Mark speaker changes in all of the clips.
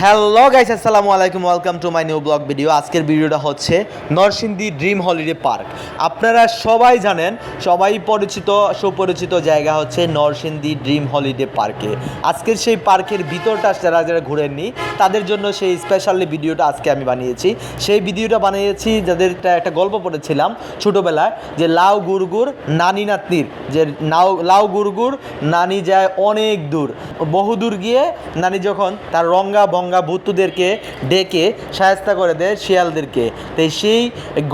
Speaker 1: Hello guys আসসালামু আলাইকুম welcome to my new blog video আজকের ভিডিওটা হচ্ছে নরসিংদী ড্রিম হলিডে পার্ক আপনারা সবাই জানেন, সবাই পরিচিত, সুপরিচিত জায়গা হচ্ছে নরসিংদী ড্রিম হলিডে পার্কে আজকের সেই পার্কের ভিতরটা যারা যারা ঘুরেননি, তাদের জন্য সেই স্পেশালি ভিডিওটা আজকে আমি বানিয়েছি। সেই ভিডিওটা বানিয়েছি যাদের একটা- গল্প পড়েছিলাম ছোটোবেলায়, যে লাউ গুড়গুড় নানি নাতনির, যে নাও, লাউ গুড়গুড় নানি যায় অনেক দূর। বহু দূর গিয়ে নানি যখন তার রঙ্গা বঙ্গা ভূতুদেরকে ডেকে সায়স্তা করে দেয় শিয়ালদেরকে। তো সেই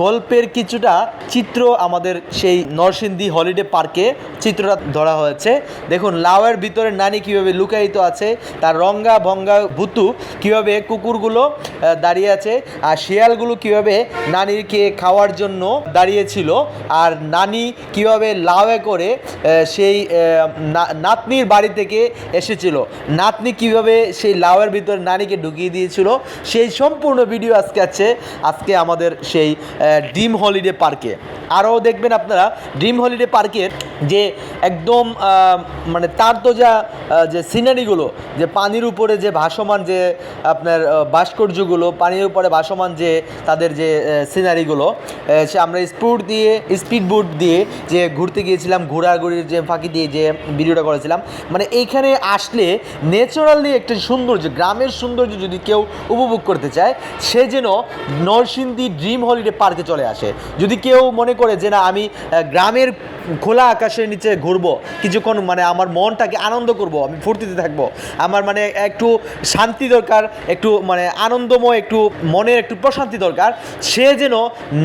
Speaker 1: গল্পের কিছুটা চিত্র আমাদের সেই নরসিংদী হলিডে পার্কে চিত্রটা ধরা হয়েছে। দেখুন, লাউয়ের ভিতরে নানি কীভাবে লুকায়িত আছে, তার রঙ্গা ভঙ্গা ভূতু কীভাবে কুকুরগুলো দাঁড়িয়ে আছে, আর শিয়ালগুলো কীভাবে নানিকে খাওয়ার জন্য দাঁড়িয়েছিল, আর নানি কীভাবে লাউয়ে করে সেই নাতনির বাড়ি থেকে এসেছিল। নাতনি কীভাবে সেই লাউয়ের ভিতর নানিকে ঢুকিয়ে দিয়েছিল। সেই সম্পূর্ণ ভিডিও আজকে আছে আজকে আমাদের সেই ডিম হলিডে পার্কে। আরও দেখবেন আপনারা ড্রিম হলিডে পার্কের যে একদম মানে তার তো যা যে সিনারিগুলো যে পানির উপরে যে ভাসমান যে আপনার ভাস্কর্যগুলো, পানির উপরে ভাসমান যে তাদের যে সিনারিগুলো সে আমরা স্পুট দিয়ে স্পিড বোট দিয়ে যে ঘুরতে গিয়েছিলাম, ঘোরাঘুরির যে ফাঁকি দিয়ে যে ভিডিওটা করেছিলাম মানে এইখানে আসলে ন্যাচারালি একটা সৌন্দর্য, গ্রামের সৌন্দর্য যদি কেউ উপভোগ করতে চায়, সে যেন নরসিংদী ড্রিম হলিডে পার্কে চলে আসে। যদি কেউ মনে করে যে না, আমি গ্রামের খোলা আকাশের নিচে ঘুরবো, কিছুক্ষণ মানে আমার মনটাকে আনন্দ করব, আমি ফুর্তিতে থাকব। আমার মানে একটু শান্তি দরকার, একটু মানে আনন্দময়, একটু মনের একটু প্রশান্তি দরকার। সে যেন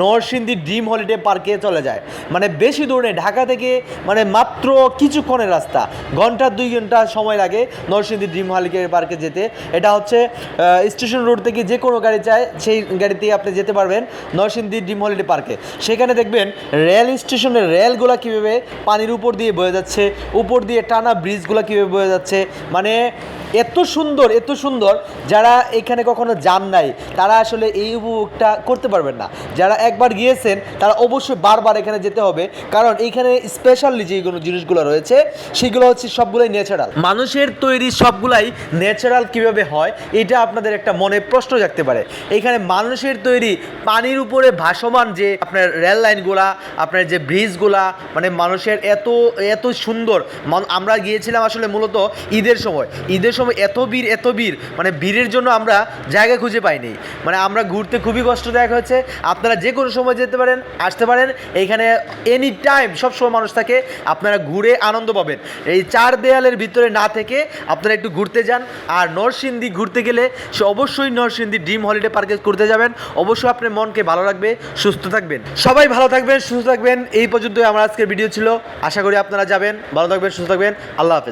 Speaker 1: নরসিংদী ড্রিম হলিডে পার্কে চলে যায়। মানে বেশি দূর নেই, ঢাকা থেকে মানে মাত্র কিছুক্ষণের রাস্তা। ঘণ্টা দুই ঘণ্টা সময় লাগে নরসিংদী ড্রিম হলিডে পার্কে যেতে। এটা হচ্ছে স্টেশন রোড থেকে যে কোনো গাড়ি চায়, সেই গাড়িতে আপনি যেতে পারবেন নরসিংদী ড্রিম হলিডে পার্কে। সেখানে দেখবেন রেল স্টেশনের রেলগুলো কীভাবে পানির উপর দিয়ে বয়ে যাচ্ছে, উপর দিয়ে টানা ব্রিজগুলো কীভাবে বয়ে যাচ্ছে মানে এত সুন্দর এত সুন্দর, যারা এখানে কখনো যান নাই, তারা আসলে এই উপভোগটা করতে পারবেন না। যারা একবার গিয়েছেন, তারা অবশ্যই বারবার এখানে যেতে হবে, কারণ এইখানে স্পেশালি যেগুলো জিনিসগুলো রয়েছে, সেগুলো হচ্ছে সবগুলোই ন্যাচারাল মানুষের তৈরি সবগুলাই ন্যাচারাল কীভাবে হয়, এটা আপনাদের একটা মনে প্রশ্ন জাগতে পারে। এখানে মানুষের তৈরি পানির উপরে ভাসমান যে আপনার রেল লাইনগুলা আপনার যে ব্রিজগুলা মানে মানুষের এত এত সুন্দর। আমরা গিয়েছিলাম আসলে মূলত ঈদের সময়। ঈদের সময় এত ভিড় এত ভিড় মানে ভিড়ের জন্য আমরা জায়গা খুঁজে পাইনি। মানে আমরা ঘুরতে খুবই কষ্টদায়ক হয়েছে। আপনারা যে কোনো সময় যেতে পারেন, আসতে পারেন। এইখানে এনি টাইম সব সময় মানুষ থাকে। আপনারা ঘুরে আনন্দ পাবেন। এই চার দেয়ালের ভিতরে না থেকে আপনারা একটু ঘুরতে যান। আর নরসিংদী ঘুরতে গেলে সে অবশ্যই নরসিংদী ড্রিম হলিডে পার্কে ঘুরতে যাবেন। অবশ্যই আপনার মনকে ভালো রাখবে সুস্থ থাকবেন। সবাই ভালো থাকবেন, সুস্থ থাকবেন। এই পর্যন্তই আমার আজকের ভিডিও ছিল। আশা করি আপনারা যাবেন। ভালো থাকবেন, সুস্থ থাকবেন। আল্লাহ হাফেজ।